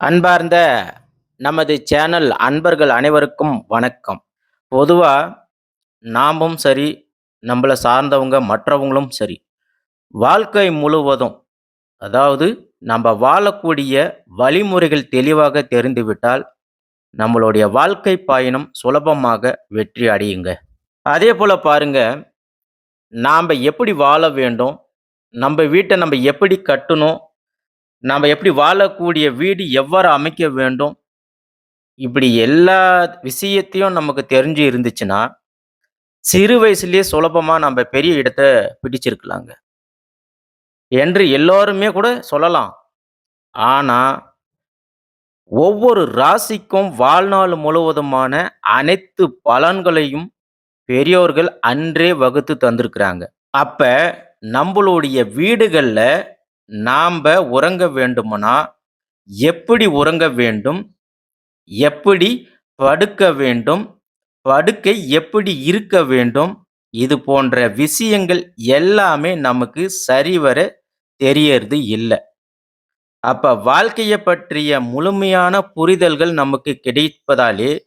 அன்பார்ந்த நமது சேனல் அன்பர்கள் அனைவருக்கும் வணக்கம். பொதுவாக நாமும் சரி, நம்மளை சார்ந்தவங்க மற்றவங்களும் சரி, வாழ்க்கை முழுவதும் அதாவது நம்ப வாழக்கூடிய வழிமுறைகள் தெளிவாக தெரிந்துவிட்டால், நம்மளுடைய வாழ்க்கை பயணம் சுலபமாக வெற்றி அடையுங்க. அதே போல் பாருங்க, நாம் எப்படி வாழ வேண்டும்? நம்ம வீட்டை நம்ம எப்படி கட்டணும்? நாம் எப்படி வாழக்கூடிய வீடு எவ்வாறு அமைக்க வேண்டும்? இப்படி எல்லா விஷயத்தையும் நமக்கு தெரிஞ்சு இருந்துச்சுன்னா, சிறு வயசுலேயே சுலபமாக நம்ம பெரிய இடத்த பிடிச்சிருக்கலாங்க. என்று எல்லோருமே கூட சொல்லலாம். ஆனால் ஒவ்வொரு ராசிக்கும் வாழ்நாள் முழுவதுமான அனைத்து பலன்களையும் பெரியோர்கள் அன்றே வகுத்து தந்திருக்கிறாங்க. அப்ப நம்மளுடைய வீடுகளில் நாம் உறங்க வேண்டுமானா, எப்படி உறங்க வேண்டும்? எப்படி படுக்க வேண்டும்? படுக்கை எப்படி இருக்க வேண்டும்? இது போன்ற விஷயங்கள் எல்லாமே நமக்கு சரிவர தெரியறது இல்லை அப்ப வாழ்க்கையை பற்றிய முழுமையான புரிதல்கள் நமக்கு கிடைப்பதாலே,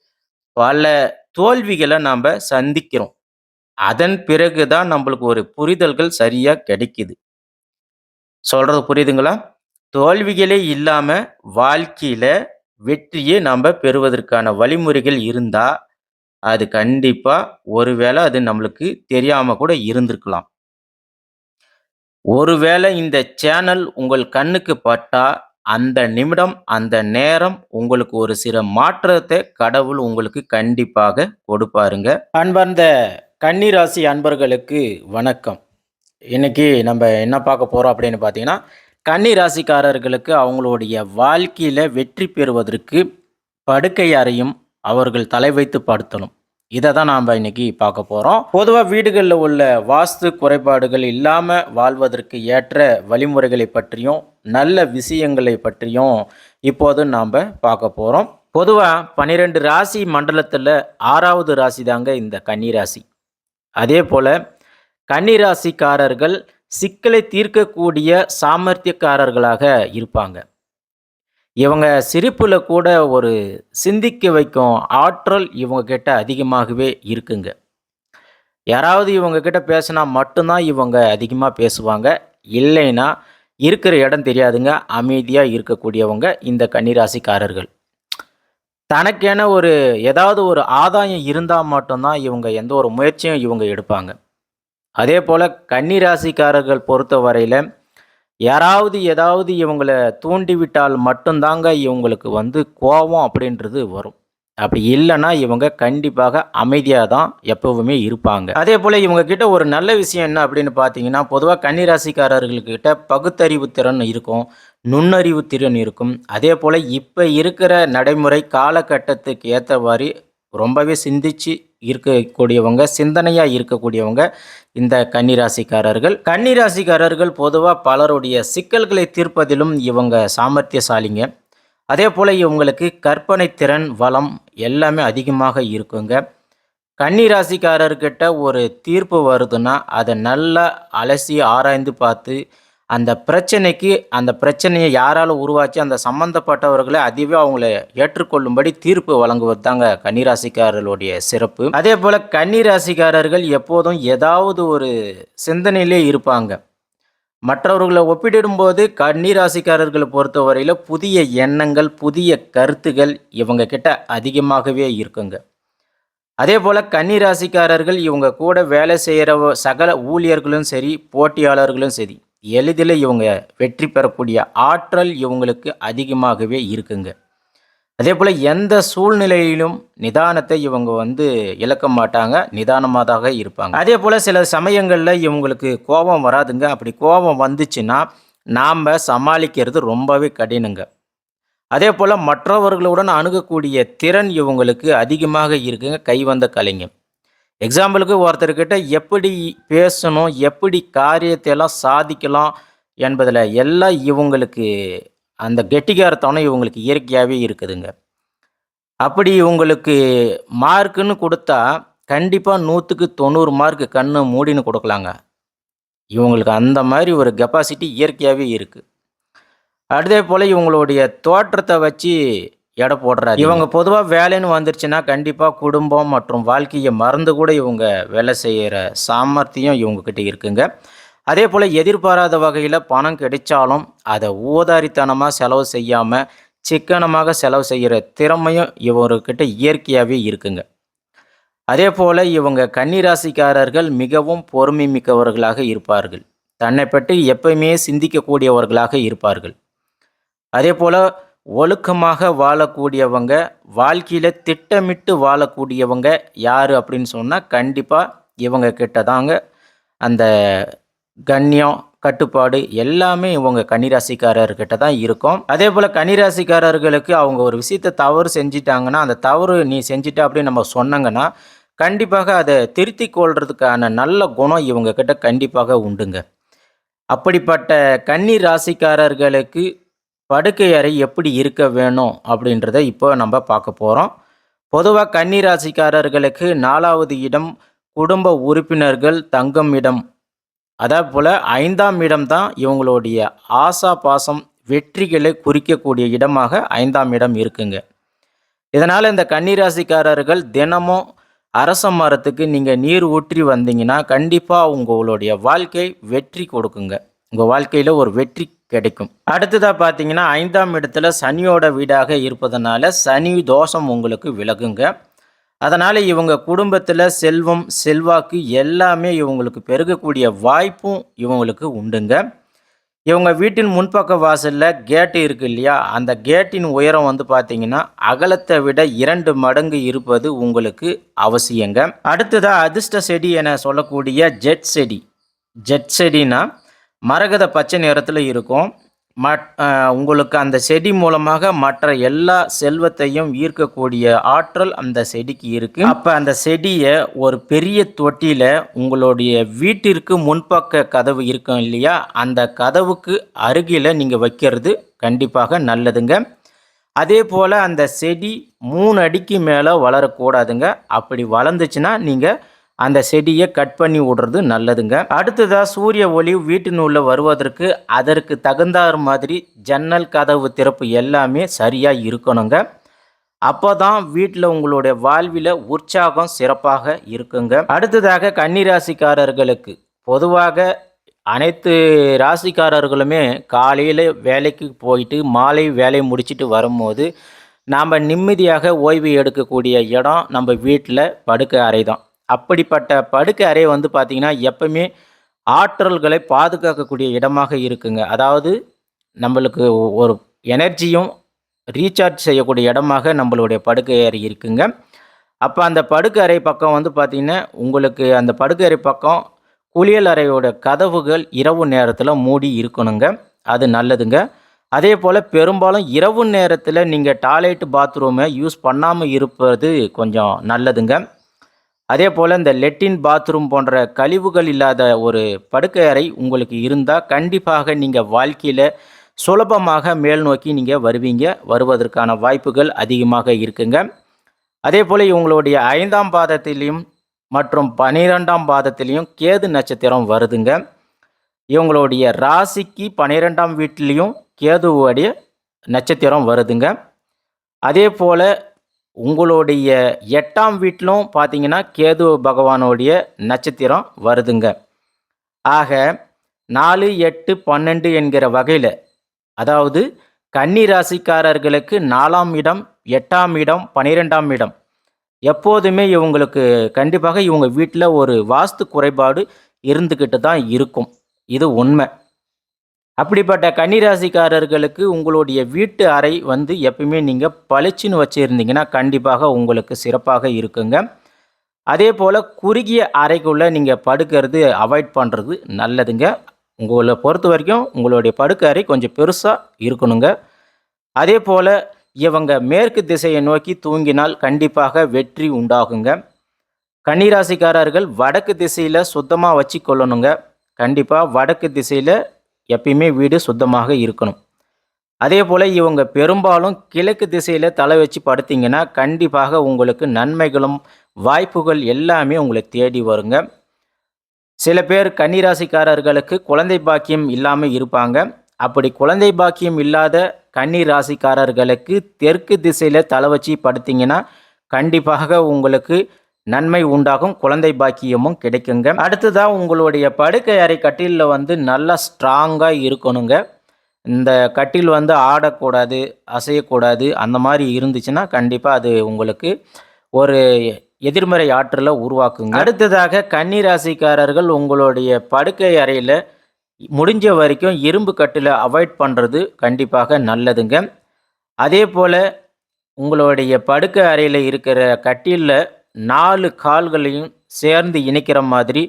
பல தோல்விகளை நாம் சந்திக்கிறோம். அதன் பிறகு தான் ஒரு புரிதல்கள் சரியாக கிடைக்குது. சொல்கிறது புரியுதுங்களா? தோல்விகளே இல்லாமல் வாழ்க்கையில் வெற்றியை நம்ப பெறுவதற்கான வழிமுறைகள் இருந்தால் அது கண்டிப்பாக ஒருவேளை அது நம்மளுக்கு தெரியாமல் கூட இருந்திருக்கலாம். ஒருவேளை இந்த சேனல் உங்கள் கண்ணுக்கு பட்டா, அந்த நிமிடம், அந்த நேரம் உங்களுக்கு ஒரு சில மாற்றத்தை கடவுள் உங்களுக்கு கண்டிப்பாக கொடுப்பாருங்க. அன்பார்ந்த கன்னிராசி அன்பர்களுக்கு வணக்கம். இன்னைக்கு நம்ம என்ன பார்க்க போகிறோம் அப்படின்னு பார்த்தீங்கன்னா, கன்னி ராசிக்காரர்களுக்கு அவங்களுடைய வாழ்க்கையில் வெற்றி பெறுவதற்கு படுக்கை அறையும் அவர்கள் தலை வைத்து படுத்தணும். இதை தான் நாம் இன்னைக்கு பார்க்க போகிறோம் பொதுவாக வீடுகளில் உள்ள வாஸ்து குறைபாடுகள் இல்லாமல் வாழ்வதற்கு ஏற்ற வழிமுறைகளை பற்றியும், நல்ல விஷயங்களை பற்றியும் இப்போது நாம்ப பார்க்க போகிறோம் பொதுவாக பன்னிரெண்டு ராசி மண்டலத்தில் ஆறாவது ராசி தாங்க இந்த கன்னி ராசி. அதே போல் கன்னிராசிக்காரர்கள் சிக்கலை தீர்க்கக்கூடிய சாமர்த்தியக்காரர்களாக இருப்பாங்க. இவங்க சிரிப்பில் கூட ஒரு சிந்திக்க வைக்கும் ஆற்றல் இவங்க கிட்ட அதிகமாகவே இருக்குங்க. யாராவது இவங்க கிட்ட பேசினா மட்டும்தான் இவங்க அதிகமாக பேசுவாங்க. இல்லைன்னா இருக்கிற இடம் தெரியாதுங்க. அமைதியாக இருக்கக்கூடியவங்க இந்த கன்னி ராசிக்காரர்கள். தனக்கென ஒரு ஏதாவது ஒரு ஆதாயம் இருந்தால் மட்டும்தான் இவங்க எந்த ஒரு முயற்சியும் இவங்க எடுப்பாங்க. அதே போல் கன்னி ராசிக்காரர்கள் பொறுத்தவரையில, யாராவது ஏதாவது இவங்களை தூண்டிவிட்டால் மட்டும்தாங்க இவங்களுக்கு வந்து கோபம் அப்படின்றது வரும். அப்படி இல்லைன்னா இவங்க கண்டிப்பாக அமைதியாக தான் எப்பவுமே இருப்பாங்க. அதேபோல இவங்க கிட்ட ஒரு நல்ல விஷயம் என்ன அப்படின்னு பார்த்தீங்கன்னா, பொதுவாக கன்னிராசிக்காரர்கள்கிட்ட பகுத்தறிவு திறன் இருக்கும். நுண்ணறிவு திறன் இருக்கும். அதே போல் இப்போ இருக்கிற நடைமுறை காலகட்டத்துக்கு ஏற்றவாறு ரொம்பவே சிந்திச்சு இருக்கக்கூடியவங்க, சிந்தனையாக இருக்கக்கூடியவங்க இந்த கன்னி ராசிக்காரர்கள். கன்னி ராசிக்காரர்கள் பலருடைய சிக்கல்களை தீர்ப்பதிலும் இவங்க சாமர்த்தியசாலிங்க. அதே போல் இவங்களுக்கு கற்பனை திறன், வளம் எல்லாமே அதிகமாக இருக்குங்க. கன்னிராசிக்காரர்கிட்ட ஒரு தீர்ப்பு வருதுன்னா, அதை நல்லா அலசி ஆராய்ந்து பார்த்து, அந்த பிரச்சனைக்கு அந்த பிரச்சனையை யாரால் உருவாச்சு அந்த சம்மந்தப்பட்டவர்களை அதுவே அவங்கள ஏற்றுக்கொள்ளும்படி தீர்ப்பு வழங்குவது தாங்க கன்னிராசிக்காரர்களுடைய சிறப்பு. அதேபோல கன்னி ராசிக்காரர்கள் எப்போதும் ஏதாவது ஒரு சிந்தனையிலே இருப்பாங்க. மற்றவர்களை ஒப்பிடும்போது கன்னிராசிக்காரர்களை பொறுத்தவரையில் புதிய எண்ணங்கள், புதிய கருத்துகள் இவங்க கிட்ட அதிகமாகவே இருக்குங்க. அதேபோல கன்னி ராசிக்காரர்கள் இவங்க கூட வேலை செய்கிற சகல ஊழியர்களும் சரி, போட்டியாளர்களும் சரி, எளிதில் இவங்க வெற்றி பெறக்கூடிய ஆற்றல் இவங்களுக்கு அதிகமாகவே இருக்குங்க. அதே போல் எந்த சூழ்நிலையிலும் நிதானத்தை இவங்க வந்து இழக்க மாட்டாங்க. நிதானமாக இருப்பாங்க அதே போல் சில சமயங்களில் இவங்களுக்கு கோபம் வராதுங்க. அப்படி கோபம் வந்துச்சுன்னா, நாம் சமாளிக்கிறது ரொம்பவே கடினங்க. அதே போல் மற்றவர்களுடன் அணுகக்கூடிய திறன் இவங்களுக்கு அதிகமாக இருக்குங்க. கைவந்த கலைங்க. எக்ஸாம்பிளுக்கு ஒருத்தர்கிட்ட எப்படி பேசணும், எப்படி காரியத்தை எல்லாம் சாதிக்கலாம் என்பதில் எல்லாம் இவங்களுக்கு அந்த கெட்டிகாரத்தனம் இவங்களுக்கு இயற்கையாகவே இருக்குதுங்க. அப்படி இவங்களுக்கு மார்க்குன்னு கொடுத்தா கண்டிப்பாக நூற்றுக்கு தொண்ணூறு மார்க்கு கண்ணு மூடின்னு கொடுக்கலாங்க இவங்களுக்கு அந்த மாதிரி ஒரு கெப்பாசிட்டி இயற்கையாகவே இருக்குது அதே போல் இவங்களுடைய தோற்றத்தை வச்சு எடை போடுறாரு இவங்க பொதுவாக வேலைன்னு வந்துருச்சுன்னா கண்டிப்பாக குடும்பம் மற்றும் வாழ்க்கையை மறந்து கூட இவங்க வேலை செய்கிற சாமர்த்தியம் இவங்கக்கிட்ட இருக்குங்க. அதே போல் எதிர்பாராத வகையில் பணம் கிடைச்சாலும் அதை ஊதாரித்தனமாக செலவு செய்யாமல் சிக்கனமாக செலவு செய்கிற திறமையும் இவர்கிட்ட இயற்கையாகவே இருக்குங்க. அதே போல் இவங்க கன்னிராசிக்காரர்கள் மிகவும் பொறுமை மிக்கவர்களாக இருப்பார்கள். தன்னை பற்றி எப்பயுமே சிந்திக்கக்கூடியவர்களாக இருப்பார்கள். அதே போல் ஒழுக்கமாக வாழக்கூடியவங்க வாழ்க்கையில் திட்டமிட்டு வாழக்கூடியவங்க யார் அப்படின்னு சொன்னால் கண்டிப்பாக இவங்க கிட்ட தாங்க அந்த கண்ணியம் கட்டுப்பாடு எல்லாமே இவங்க கன்னிராசிக்காரர்கிட்ட தான் இருக்கும். அதே போல் கன்னிராசிக்காரர்களுக்கு அவங்க ஒரு விஷயத்தை தவறு செஞ்சிட்டாங்கன்னா அந்த தவறு நீ செஞ்சிட்ட அப்படின்னு நம்ம சொன்னாங்கன்னா கண்டிப்பாக அதை திருத்தி கொள்றதுக்கான நல்ல குணம் இவங்க கிட்ட கண்டிப்பாக உண்டுங்க. அப்படிப்பட்ட கன்னி ராசிக்காரர்களுக்கு படுக்கை அறை எப்படி இருக்க வேணும் அப்படின்றத இப்போ நம்ம பார்க்க போகிறோம் பொதுவாக கன்னிராசிக்காரர்களுக்கு நாலாவது இடம் குடும்ப உறுப்பினர்கள் தங்கும் இடம். அதே போல் ஐந்தாம் இடம் தான் இவங்களுடைய ஆசா பாசம் வெற்றிகளை குறிக்கக்கூடிய இடமாக ஐந்தாம் இடம் இருக்குங்க. இதனால் இந்த கன்னிராசிக்காரர்கள் தினமும் அரச மரத்துக்கு நீங்கள் நீர் ஊற்றி வந்தீங்கன்னா கண்டிப்பாக உங்களுடைய வாழ்க்கை வெற்றி கொடுக்குங்க. உங்கள் வாழ்க்கையில் ஒரு வெற்றி கிடைக்கும். அடுத்ததாக பார்த்தீங்கன்னா ஐந்தாம் இடத்துல சனியோட வீடாக இருப்பதனால சனி தோஷம் உங்களுக்கு விலகுங்க. அதனால் இவங்க குடும்பத்தில் செல்வம் செல்வாக்கு எல்லாமே இவங்களுக்கு பெருகக்கூடிய வாய்ப்பும் இவங்களுக்கு உண்டுங்க. இவங்க வீட்டின் முன்பக்க வாசலில் கேட்டு இருக்கு இல்லையா? அந்த கேட்டின் உயரம் வந்து பார்த்தீங்கன்னா அகலத்தை விட இரண்டு மடங்கு இருப்பது உங்களுக்கு அவசியங்க. அடுத்ததாக அதிர்ஷ்ட செடி என சொல்லக்கூடிய ஜெட் செடி. ஜெட் செடினா மரகத பச்சை நிறத்தில் இருக்கும். மட் உங்களுக்கு அந்த செடி மூலமாக மற்ற எல்லா செல்வத்தையும் ஈர்க்கக்கூடிய ஆற்றல் அந்த செடிக்கு இருக்குது அப்போ அந்த செடியை ஒரு பெரிய தொட்டியில் உங்களுடைய வீட்டிற்கு முன்பக்க கதவு இருக்கும் இல்லையா? அந்த கதவுக்கு அருகில் நீங்கள் வைக்கிறது கண்டிப்பாக நல்லதுங்க. அதே போல் அந்த செடி மூணு அடிக்கு மேலே வளரக்கூடாதுங்க. அப்படி வளர்ந்துச்சுன்னா நீங்கள் அந்த செடியை கட் பண்ணி விடுறது நல்லதுங்க. அடுத்ததாக சூரிய ஒளி வீட்டினுள்ளே வருவதற்கு அதற்கு தகுந்தாறு மாதிரி ஜன்னல் கதவு திறப்பு எல்லாமே சரியாக இருக்கணுங்க. அப்போ தான் வீட்டில் உங்களுடைய வாழ்வில் உற்சாகம் சிறப்பாக இருக்குங்க. அடுத்ததாக கன்னிராசிக்காரர்களுக்கு பொதுவாக அனைத்து ராசிக்காரர்களுமே காலையில் வேலைக்கு போயிட்டு மாலை வேலையை முடிச்சுட்டு வரும்போது நாம் நிம்மதியாக ஓய்வு எடுக்கக்கூடிய இடம் நம்ம வீட்டில் படுக்க அறை தான். அப்படிப்பட்ட படுக்கை அறை வந்து பார்த்திங்கன்னா எப்பவுமே ஆற்றல்களை பாதுகாக்கக்கூடிய இடமாக இருக்குங்க. அதாவது நம்மளுக்கு ஒரு எனர்ஜியும் ரீசார்ஜ் செய்யக்கூடிய இடமாக நம்மளுடைய படுக்கை அறை இருக்குங்க. அப்போ அந்த படுக்கை அறை பக்கம் வந்து பார்த்திங்கன்னா உங்களுக்கு அந்த படுக்கை அறை பக்கம் குளியல் அறையோட கதவுகள் இரவு நேரத்தில் மூடி இருக்கணுங்க. அது நல்லதுங்க. அதே போல் பெரும்பாலும் இரவு நேரத்தில் நீங்கள் டாய்லெட் பாத்ரூமை யூஸ் பண்ணாமல் இருப்பது கொஞ்சம் நல்லதுங்க. அதே போல் இந்த லெட்டின் பாத்ரூம் போன்ற கழிவுகள் இல்லாத ஒரு படுக்கை அறை உங்களுக்கு இருந்தால் கண்டிப்பாக நீங்கள் வாழ்க்கையில் சுலபமாக மேல் நோக்கி நீங்கள் வருவீங்க. வருவதற்கான வாய்ப்புகள் அதிகமாக இருக்குங்க. அதே போல் இவங்களுடைய ஐந்தாம் பாதத்திலையும் மற்றும் பனிரெண்டாம் பாதத்திலையும் கேது நட்சத்திரம் வருதுங்க. இவங்களுடைய ராசிக்கு பனிரெண்டாம் வீட்டிலையும் கேதுவோடைய நட்சத்திரம் வருதுங்க. அதே போல் உங்களுடைய எட்டாம் வீட்டிலும் பார்த்தீங்கன்னா கேது பகவானுடைய நட்சத்திரம் வருதுங்க. ஆக நாலு எட்டு பன்னெண்டு என்கிற வகையில் அதாவது கன்னி ராசிக்காரர்களுக்கு நாலாம் இடம் எட்டாம் இடம் பனிரெண்டாம் இடம் எப்போதுமே இவங்களுக்கு கண்டிப்பாக இவங்க வீட்டில் ஒரு வாஸ்து குறைபாடு இருந்துக்கிட்டு தான் இருக்கும். இது உண்மை. அப்படிப்பட்ட கன்னிராசிக்காரர்களுக்கு உங்களுடைய வீட்டு அறை வந்து எப்பயுமே நீங்கள் பளிச்சுன்னு வச்சுருந்தீங்கன்னா கண்டிப்பாக உங்களுக்கு சிறப்பாக இருக்குங்க. அதே போல் குறுகிய அறைக்குள்ளே நீங்கள் படுக்கிறது அவாய்ட் பண்ணுறது நல்லதுங்க. உங்களை பொறுத்த வரைக்கும் உங்களுடைய படுக்கை அறை கொஞ்சம் பெருசாக இருக்கணுங்க. அதே போல் இவங்க மேற்கு திசையை நோக்கி தூங்கினால் கண்டிப்பாக வெற்றி உண்டாகுங்க. கன்னிராசிக்காரர்கள் வடக்கு திசையில் சுத்தமாக வச்சு கொள்ளணுங்க கண்டிப்பாக வடக்கு திசையில் எப்பயுமே வீடு சுத்தமாக இருக்கணும். அதே போல் இவங்க பெரும்பாலும் கிழக்கு திசையில் தலை வச்சு படுத்திங்கன்னா கண்டிப்பாக உங்களுக்கு நன்மைகளும் வாய்ப்புகள் எல்லாமே உங்களை தேடி வருங்க. சில பேர் கன்னிராசிக்காரர்களுக்கு குழந்தை பாக்கியம் இல்லாமல் இருப்பாங்க. அப்படி குழந்தை பாக்கியம் இல்லாத கன்னி ராசிக்காரர்களுக்கு தெற்கு திசையில் தலை வச்சு படுத்திங்கன்னா கண்டிப்பாக உங்களுக்கு நன்மை உண்டாகும் குழந்தை பாக்கியமும் கிடைக்குங்க. அடுத்ததாக உங்களுடைய படுக்கை அறை கட்டிலில் வந்து நல்லா ஸ்ட்ராங்காக இருக்கணுங்க. இந்த கட்டில் வந்து ஆடக்கூடாது அசையக்கூடாது அந்த மாதிரி இருந்துச்சுன்னா கண்டிப்பாக அது உங்களுக்கு ஒரு எதிர்மறை ஆற்றலை உருவாக்குங்க. அடுத்ததாக கன்னிராசிக்காரர்கள் உங்களுடைய படுக்கை அறையில் முடிஞ்ச வரைக்கும் இரும்பு கட்டில் அவாய்ட் பண்ணுறது கண்டிப்பாக நல்லதுங்க. அதே போல் உங்களுடைய படுக்கை அறையில் இருக்கிற கட்டிலில் நாலு கால்களையும் சேர்ந்து இணைக்கிற மாதிரி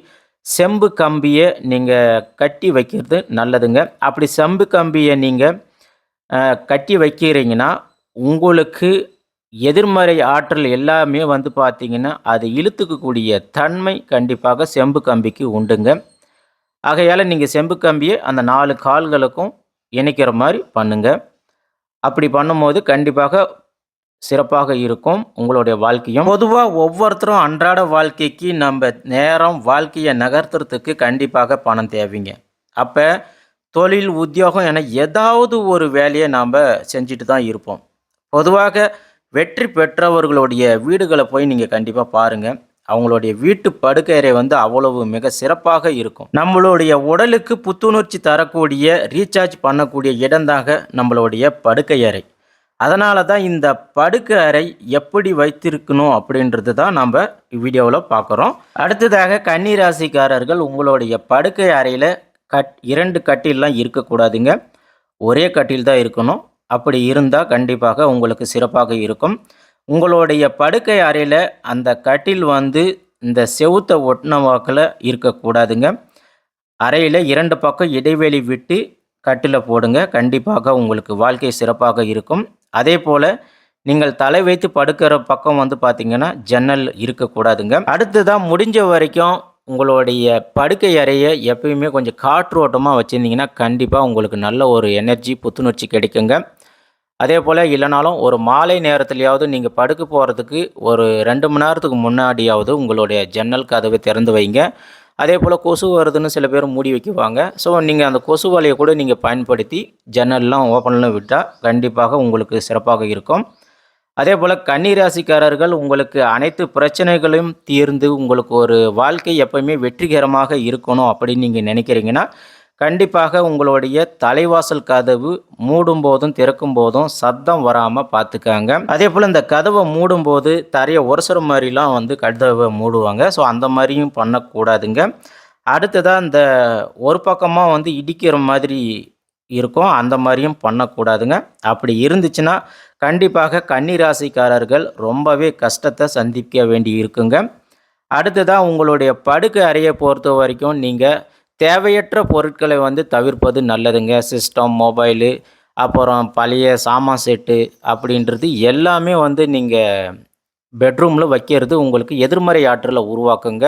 செம்பு கம்பியை நீங்கள் கட்டி வைக்கிறது நல்லதுங்க. அப்படி செம்பு கம்பியை நீங்கள் கட்டி வைக்கிறீங்கன்னா உங்களுக்கு எதிர்மறை ஆற்றல் எல்லாமே வந்து பார்த்திங்கன்னா அது இழுத்துக்கக்கூடிய தன்மை கண்டிப்பாக செம்பு கம்பிக்கு உண்டுங்க. ஆகையால் நீங்கள் செம்பு கம்பியை அந்த நாலு கால்களுக்கும் இணைக்கிற மாதிரி பண்ணுங்கள் அப்படி பண்ணும்போது கண்டிப்பாக சிறப்பாக இருக்கும் உங்களுடைய வாழ்க்கையும். பொதுவாக ஒவ்வொருத்தரும் அன்றாட வாழ்க்கைக்கு நம்ம நேரம் வாழ்க்கையை நகர்த்துறதுக்கு கண்டிப்பாக பணம் தேவைங்க. அப்போ தொழில் உத்தியோகம் என ஏதாவது ஒரு வேலையை நாம் செஞ்சுட்டு தான் இருப்போம். பொதுவாக வெற்றி பெற்றவர்களுடைய வீடுகளை போய் நீங்கள் கண்டிப்பாக பாருங்கள் அவங்களுடைய வீட்டு படுக்கையறை வந்து அவ்வளவு மிக சிறப்பாக இருக்கும். நம்மளுடைய உடலுக்கு புத்துணர்ச்சி தரக்கூடிய ரீசார்ஜ் பண்ணக்கூடிய இடம்தாங்க நம்மளுடைய படுக்கையறை. அதனால தான் இந்த படுக்கை அறை எப்படி வைத்திருக்கணும் அப்படின்றது தான் நம்ம வீடியோவில் பார்க்குறோம். அடுத்ததாக கன்னிராசிக்காரர்கள் உங்களுடைய படுக்கை அறையில் கட் இரண்டு கட்டிலெலாம் இருக்கக்கூடாதுங்க. ஒரே கட்டில் தான் இருக்கணும். அப்படி இருந்தால் கண்டிப்பாக உங்களுக்கு சிறப்பாக இருக்கும். உங்களுடைய படுக்கை அறையில் அந்த கட்டில் வந்து இந்த செவுத்தை ஒட்டின வாக்கில் இருக்கக்கூடாதுங்க. அறையில் இரண்டு பக்கம் இடைவெளி விட்டு கட்டில போடுங்க. கண்டிப்பாக உங்களுக்கு வாழ்க்கை சிறப்பாக இருக்கும். அதே போல் நீங்கள் தலை வைத்து படுக்கிற பக்கம் வந்து பார்த்திங்கன்னா ஜன்னல் இருக்கக்கூடாதுங்க. அடுத்ததான் முடிஞ்ச வரைக்கும் உங்களுடைய படுக்கை அறையை எப்பயுமே கொஞ்சம் காற்றோட்டமாக வச்சுருந்தீங்கன்னா கண்டிப்பாக உங்களுக்கு நல்ல ஒரு எனர்ஜி புத்துணர்ச்சி கிடைக்குங்க. அதே போல் இல்லைனாலும் ஒரு மாலை நேரத்துலையாவது நீங்கள் படுக்க போகிறதுக்கு ஒரு ரெண்டு மணி நேரத்துக்கு முன்னாடியாவது உங்களுடைய ஜன்னல் கதவை திறந்து வைங்க. அதே போல் கொசு வருதுன்னு சில பேர் மூடி வைக்குவாங்க. ஸோ நீங்கள் அந்த கொசு வலையை கூட நீங்கள் பயன்படுத்தி ஜன்னல்லாம் ஓப்பன்லாம் விட்டால் கண்டிப்பாக உங்களுக்கு சிறப்பாக இருக்கும். அதே போல் கன்னிராசிக்காரர்கள் உங்களுக்கு அனைத்து பிரச்சனைகளையும் தீர்ந்து உங்களுக்கு ஒரு வாழ்க்கை எப்போயுமே வெற்றிகரமாக இருக்கணும் அப்படின்னு நீங்கள் நினைக்கிறீங்கன்னா கண்டிப்பாக உங்களுடைய தலைவாசல் கதவு மூடும் போதும் திறக்கும் போதும் சத்தம் வராமல் பார்த்துக்காங்க அதே போல் இந்த கதவை மூடும்போது தரையை உரசுற மாதிரிலாம் வந்து கதவை மூடுவாங்க. ஸோ அந்த மாதிரியும் பண்ணக்கூடாதுங்க. அடுத்ததாக இந்த ஒரு பக்கமாக வந்து இடிக்கிற மாதிரி இருக்கும். அந்த மாதிரியும் பண்ணக்கூடாதுங்க. அப்படி இருந்துச்சுன்னா கண்டிப்பாக கன்னிராசிக்காரர்கள் ரொம்பவே கஷ்டத்தை சந்திக்க வேண்டி இருக்குங்க அடுத்ததாக உங்களுடைய படுக்கை அறையை பொறுத்த வரைக்கும் நீங்கள் தேவையற்ற பொருட்களை வந்து தவிர்ப்பது நல்லதுங்க. சிஸ்டம் மொபைலு அப்புறம் பழைய சாமான் செட்டு அப்படின்றது எல்லாமே வந்து நீங்கள் பெட்ரூமில் வைக்கிறது உங்களுக்கு எதிர்மறை ஆற்றலை உருவாக்குங்க.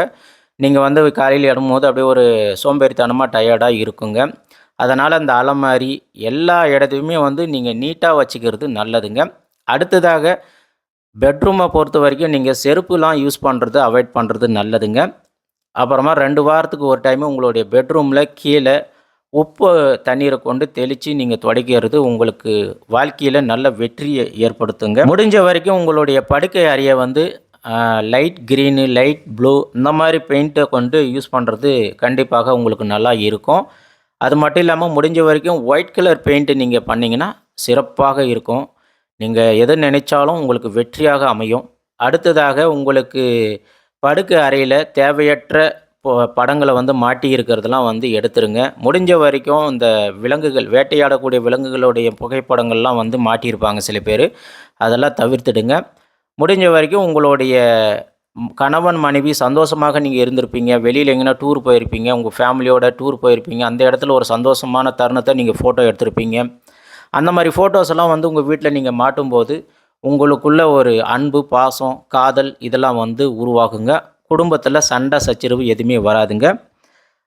நீங்கள் வந்து காலையில் இடும்போது அப்படியே ஒரு சோம்பேறித்தனமாக டயர்டாக இருக்குங்க. அதனால் அந்த அலமாரி எல்லா இடத்தையுமே வந்து நீங்கள் நீட்டாக வச்சுக்கிறது நல்லதுங்க. அடுத்ததாக பெட்ரூமை பொறுத்த வரைக்கும் நீங்கள் செருப்புலாம் யூஸ் பண்ணுறது அவாய்ட் பண்ணுறது நல்லதுங்க. அப்புறமா ரெண்டு வாரத்துக்கு ஒரு டைம் உங்களுடைய பெட்ரூமில் கீழே உப்பு தண்ணீரை கொண்டு தெளித்து நீங்கள் துடைக்கிறது உங்களுக்கு வாழ்க்கையில் நல்ல வெற்றியை ஏற்படுத்துங்க. முடிஞ்ச வரைக்கும் உங்களுடைய படுக்கை அறையை வந்து லைட் க்ரீனு லைட் ப்ளூ இந்த மாதிரி பெயிண்ட்டை கொண்டு யூஸ் பண்ணுறது கண்டிப்பாக உங்களுக்கு நல்லா இருக்கும். அது மட்டும் இல்லாமல் முடிஞ்ச வரைக்கும் ஒயிட் கலர் பெயிண்ட்டு நீங்கள் பண்ணிங்கன்னா சிறப்பாக இருக்கும். நீங்கள் எதை நினைச்சாலும் உங்களுக்கு வெற்றியாக அமையும். அடுத்ததாக உங்களுக்கு படுக்கை அறையில் தேவையற்ற படங்களை வந்து மாட்டி இருக்கிறதெல்லாம் வந்து எடுத்துருங்க. முடிஞ்ச வரைக்கும் இந்த விலங்குகள் வேட்டையாடக்கூடிய விலங்குகளுடைய புகைப்படங்கள்லாம் வந்து மாட்டியிருப்பாங்க சில பேர். அதெல்லாம் தவிர்த்துடுங்க. முடிஞ்ச வரைக்கும் உங்களுடைய கணவன் மனைவி சந்தோஷமாக நீங்கள் இருந்திருப்பீங்க. வெளியில் எங்கன்னா டூர் போயிருப்பீங்க. உங்கள் ஃபேமிலியோட டூர் போயிருப்பீங்க. அந்த இடத்துல ஒரு சந்தோஷமான தருணத்தை நீங்கள் ஃபோட்டோ எடுத்திருப்பீங்க. அந்த மாதிரி ஃபோட்டோஸ் எல்லாம் வந்து உங்கள் வீட்டில் நீங்கள் மாட்டும்போது உங்களுக்குள்ள ஒரு அன்பு பாசம் காதல் இதெல்லாம் வந்து உருவாகுங்க. குடும்பத்தில் சண்டை சச்சரவு எதுவுமே வராதுங்க.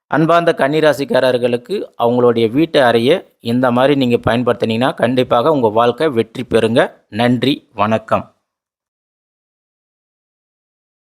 அன்பார்ந்த கன்னிராசிக்காரர்களுக்கு அவங்களுடைய வீட்டு அறையை இந்த மாதிரி நீங்கள் பயன்படுத்தினீங்கன்னா கண்டிப்பாக உங்கள் வாழ்க்கை வெற்றி பெறுங்க. நன்றி வணக்கம்.